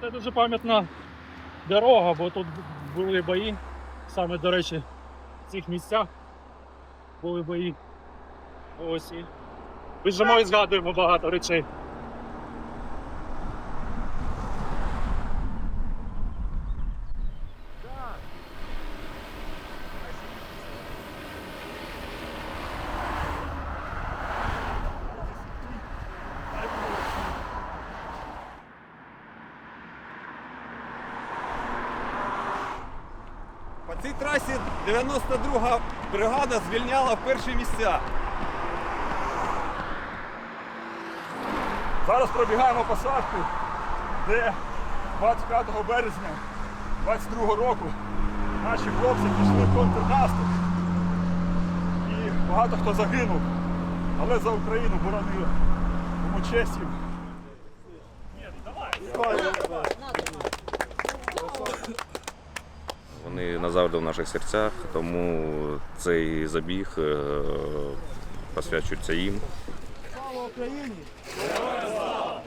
Це дуже пам'ятна дорога, бо тут були бої. Саме, до речі, в цих місцях були бої. Ось і. І згадуємо багато речей. Цій трасі 92 бригада звільняла перші місця. Зараз пробігаємо посадку, де 25 березня 22 року наші хлопці пішли в контрнаступ. І багато хто загинув, але за Україну боронили. Тому честь їм. Вони назавжди в наших серцях, тому цей забіг е, посвячується їм. Слава Україні! Слава!